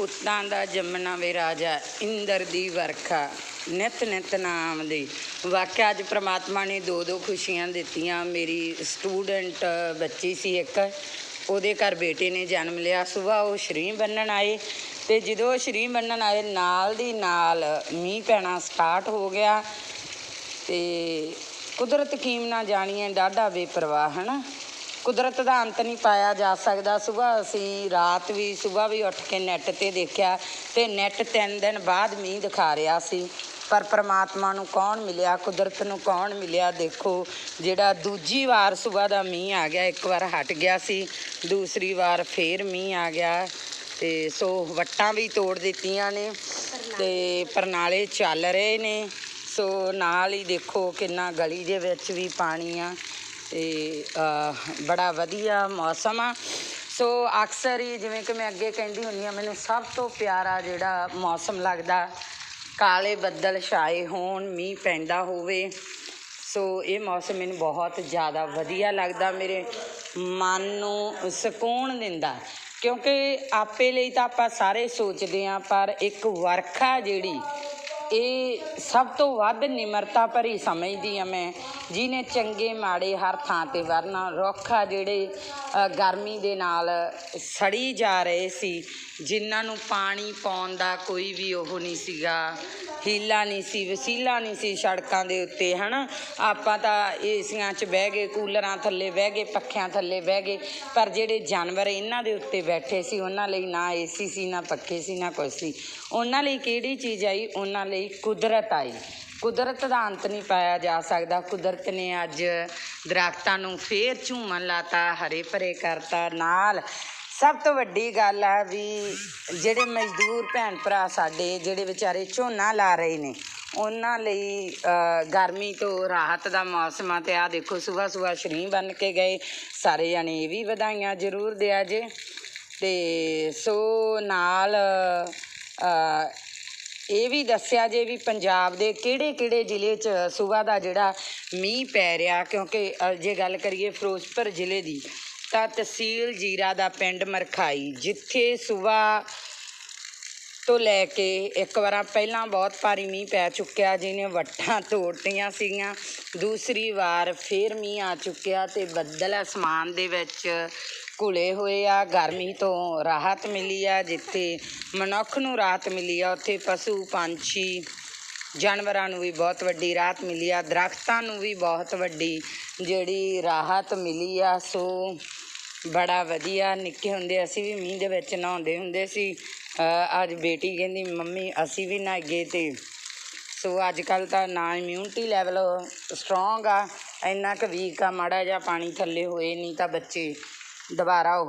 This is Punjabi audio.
ਪੁੱਤਾਂ ਦਾ ਜੰਮਣਾ ਵੇ ਰਾਜਾ ਇੰਦਰ ਦੀ ਵਰਖਾ। ਨਿਤ ਨਿਤ ਨਾਮ ਦੀ। ਵਾਕਿਆ ਅੱਜ ਪ੍ਰਮਾਤਮਾ ਨੇ ਦੋ ਦੋ ਖੁਸ਼ੀਆਂ ਦਿੱਤੀਆਂ। ਮੇਰੀ ਸਟੂਡੈਂਟ ਬੱਚੀ ਸੀ ਇੱਕ, ਉਹਦੇ ਘਰ ਬੇਟੇ ਨੇ ਜਨਮ ਲਿਆ। ਸਵੇਰ ਉਹ ਸ਼੍ਰੀ ਬੰਨਣ ਆਏ ਤੇ ਜਦੋਂ ਸ਼੍ਰੀ ਬੰਨਣ ਆਏ, ਨਾਲ ਦੀ ਨਾਲ ਮੀਂਹ ਪੈਣਾ ਸਟਾਰਟ ਹੋ ਗਿਆ ਤੇ ਕੁਦਰਤ ਕੀਮ ਨਾ ਜਾਣੀਏ, ਡਾਢਾ ਬੇਪਰਵਾਹ, ਹਨਾ? ਕੁਦਰਤ ਦਾ ਅੰਤ ਨਹੀਂ ਪਾਇਆ ਜਾ ਸਕਦਾ। ਸਵੇਰ ਅਸੀਂ ਰਾਤ ਵੀ ਸਵੇਰ ਵੀ ਉੱਠ ਕੇ ਨੈੱਟ ਤੇ ਦੇਖਿਆ ਤੇ ਨੈੱਟ ਤਿੰਨ ਦਿਨ ਬਾਅਦ ਮੀਂਹ ਦਿਖਾ ਰਿਹਾ ਸੀ। ਪਰ ਪ੍ਰਮਾਤਮਾ ਨੂੰ ਕੌਣ ਮਿਲਿਆ? ਕੁਦਰਤ ਨੂੰ ਕੌਣ ਮਿਲਿਆ? ਦੇਖੋ, ਜਿਹੜਾ ਦੂਜੀ ਵਾਰ ਸਵੇਰ ਦਾ ਮੀਂਹ ਆ ਗਿਆ, ਇੱਕ ਵਾਰ ਹਟ ਗਿਆ ਸੀ, ਦੂਸਰੀ ਵਾਰ ਫੇਰ ਮੀਂਹ ਆ ਗਿਆ ਤੇ ਸੋ ਵੱਟਾਂ ਵੀ ਤੋੜ ਦਿੱਤੀਆਂ ਨੇ ਤੇ ਪਰਨਾਲੇ ਚੱਲ ਰਹੇ ਨੇ। ਸੋ ਨਾਲ ਹੀ ਦੇਖੋ ਕਿੰਨਾ ਗਲੀ ਦੇ ਵਿੱਚ ਵੀ ਪਾਣੀ ਆ। ਤੇ ਬੜਾ ਵਧੀਆ ਮੌਸਮ ਆ। ਸੋ ਅਕਸਰ ਹੀ ਜਿਵੇਂ ਕਿ ਮੈਂ ਅੱਗੇ ਕਹਿੰਦੀ ਹੁੰਦੀ ਆ ਮੈਨੂੰ ਸਭ ਤੋਂ ਪਿਆਰਾ ਜਿਹੜਾ ਮੌਸਮ ਲੱਗਦਾ, ਕਾਲੇ ਬੱਦਲ ਛਾਏ ਹੋਣ, ਮੀਂਹ ਪੈਂਦਾ ਹੋਵੇ। ਸੋ ਇਹ ਮੌਸਮ ਮੈਨੂੰ ਬਹੁਤ ਜ਼ਿਆਦਾ ਵਧੀਆ ਲੱਗਦਾ, ਮੇਰੇ ਮਨ ਨੂੰ ਸਕੂਨ ਦਿੰਦਾ। ਕਿਉਂਕਿ ਆਪੇ ਲਈ ਤਾਂ ਆਪਾਂ ਸਾਰੇ ਸੋਚਦੇ ਹਾਂ, ਪਰ ਇੱਕ ਵਰਖਾ ਜਿਹੜੀ ਇਹ ਸਭ ਤੋਂ ਵੱਧ ਨਿਮਰਤਾ ਭਰੀ ਸਮਝਦੀ ਹਾਂ ਮੈਂ। ਜਿਹਨੇ ਚੰਗੇ ਮਾੜੇ ਹਰ ਥਾਂ ਤੇ ਵਰਨਾ। ਰੁੱਖ ਆ ਜਿਹੜੇ ਗਰਮੀ ਦੇ ਨਾਲ ਸੜੀ ਜਾ ਰਹੇ ਸੀ। ਜਿਨ੍ਹਾਂ ਨੂੰ ਪਾਣੀ ਪਾਉਣ ਦਾ ਕੋਈ ਵੀ ਉਹ ਨਹੀਂ ਸੀਗਾ। ਹੀਲਾ ਨਹੀਂ ਸੀ, ਵਸੀਲਾ ਨਹੀਂ ਸੀ ਸੜਕਾਂ ਦੇ ਉੱਤੇ, ਹਨਾ? ਆਪਾਂ ਤਾਂ ਏਸੀਆਂ 'ਚ ਬਹਿ ਗਏ, ਕੂਲਰਾਂ ਥੱਲੇ ਬਹਿ ਗਏ, ਪੱਖਿਆਂ ਥੱਲੇ ਬਹਿ ਗਏ। ਪਰ ਜਿਹੜੇ ਜਾਨਵਰ ਇਹਨਾਂ ਦੇ ਉੱਤੇ ਬੈਠੇ ਸੀ, ਉਹਨਾਂ ਲਈ ਨਾ ਏਸੀ ਸੀ, ਨਾ ਪੱਖੇ ਸੀ, ਨਾ ਕੁਛ ਸੀ। ਉਹਨਾਂ ਲਈ ਕਿਹੜੀ ਚੀਜ਼ ਆਈ? ਉਹਨਾਂ ਲਈ ਕੁਦਰਤ ਆਈ। ਕੁਦਰਤ ਦਾ ਅੰਤ ਨਹੀਂ ਪਾਇਆ ਜਾ ਸਕਦਾ। ਕੁਦਰਤ ਨੇ ਅੱਜ ਦਰਖਤਾਂ ਨੂੰ ਫੇਰ ਝੂਮਣ ਲਾਤਾ, ਹਰੇ ਭਰੇ ਕਰਤਾ। ਨਾਲ ਸਭ ਤੋਂ ਵੱਡੀ ਗੱਲ ਆ ਵੀ ਜਿਹੜੇ ਮਜ਼ਦੂਰ ਭੈਣ ਭਰਾ ਸਾਡੇ, ਜਿਹੜੇ ਵਿਚਾਰੇ ਝੋਨਾ ਲਾ ਰਹੇ ਨੇ, ਉਹਨਾਂ ਲਈ ਗਰਮੀ ਤੋਂ ਰਾਹਤ ਦਾ ਮੌਸਮ ਆ ਤੇ ਆ ਦੇਖੋ ਸਵੇਰ ਸਵੇਰ ਸ਼ਰੀ ਬਣ ਕੇ ਗਏ। ਸਾਰੇ ਜਾਣੇ ਇਹ ਵੀ ਵਧਾਈਆਂ ਜ਼ਰੂਰ ਦਿਆ ਜੇ। ਤੇ ਸੋ ਨਾਲ ਇਹ ਵੀ ਦੱਸਿਆ ਜੇ ਵੀ ਪੰਜਾਬ ਦੇ ਕਿਹੜੇ ਕਿਹੜੇ ਜ਼ਿਲ੍ਹੇ 'ਚ ਸੂਬਾ ਦਾ ਜਿਹੜਾ ਮੀਂਹ ਪੈ ਰਿਹਾ, ਕਿਉਂਕਿ ਜੇ ਗੱਲ ਕਰੀਏ ਫਿਰੋਜ਼ਪੁਰ ਜ਼ਿਲ੍ਹੇ ਦੀ, ਤਾਂ ਤਹਿਸੀਲ ਜੀਰਾ ਦਾ ਪਿੰਡ ਮਰਖਾਈ, ਜਿੱਥੇ ਸੂਬਾ ਤੋਂ ਲੈ ਕੇ ਇੱਕ ਵਾਰਾਂ ਪਹਿਲਾਂ ਬਹੁਤ ਭਾਰੀ ਮੀਂਹ ਪੈ ਚੁੱਕਿਆ, ਜਿਹਨੇ ਵੱਟਾਂ ਤੋੜਤੀਆਂ ਸੀਗੀਆਂ। ਦੂਸਰੀ ਵਾਰ ਫਿਰ ਮੀਂਹ ਆ ਚੁੱਕਿਆ ਤੇ ਬੱਦਲ ਅਸਮਾਨ ਦੇ ਵਿੱਚ ਘੁਲੇ ਹੋਏ ਆ। ਗਰਮੀ ਤੋਂ ਰਾਹਤ ਮਿਲੀ ਆ, ਜਿੱਥੇ ਮਨੁੱਖ ਨੂੰ ਰਾਹਤ ਮਿਲੀ ਆ, ਉੱਥੇ ਪਸ਼ੂ, ਪੰਛੀ, ਜਾਨਵਰਾਂ ਨੂੰ ਵੀ ਬਹੁਤ ਵੱਡੀ ਰਾਹਤ ਮਿਲੀ ਆ। ਦਰਖਤਾਂ ਨੂੰ ਵੀ ਬਹੁਤ ਵੱਡੀ ਜਿਹੜੀ ਰਾਹਤ ਮਿਲੀ ਆ। ਸੋ ਬੜਾ ਵਧੀਆ, ਨਿੱਕੇ ਹੁੰਦੇ ਅਸੀਂ ਵੀ ਮੀਂਹ ਦੇ ਵਿੱਚ ਨਹਾਉਂਦੇ ਹੁੰਦੇ ਸੀ। ਅੱਜ ਬੇਟੀ ਕਹਿੰਦੀ, ਮੰਮੀ, ਅਸੀਂ ਵੀ ਨਾ ਨਹਾਈਏ ਤੇ ਸੋ ਅੱਜ ਕੱਲ ਤਾਂ ਨਾ ਇਮਿਊਨਿਟੀ ਲੈਵਲ ਸਟਰੋਂਗ ਆ। ਇੰਨਾ ਕੁ ਵੀਕ ਆ, ਮਾੜਾ ਜਿਹਾ ਪਾਣੀ ਥੱਲੇ ਹੋਏ, ਨਹੀਂ ਤਾਂ ਬੱਚੇ ਦੁਬਾਰਾ ਉਹ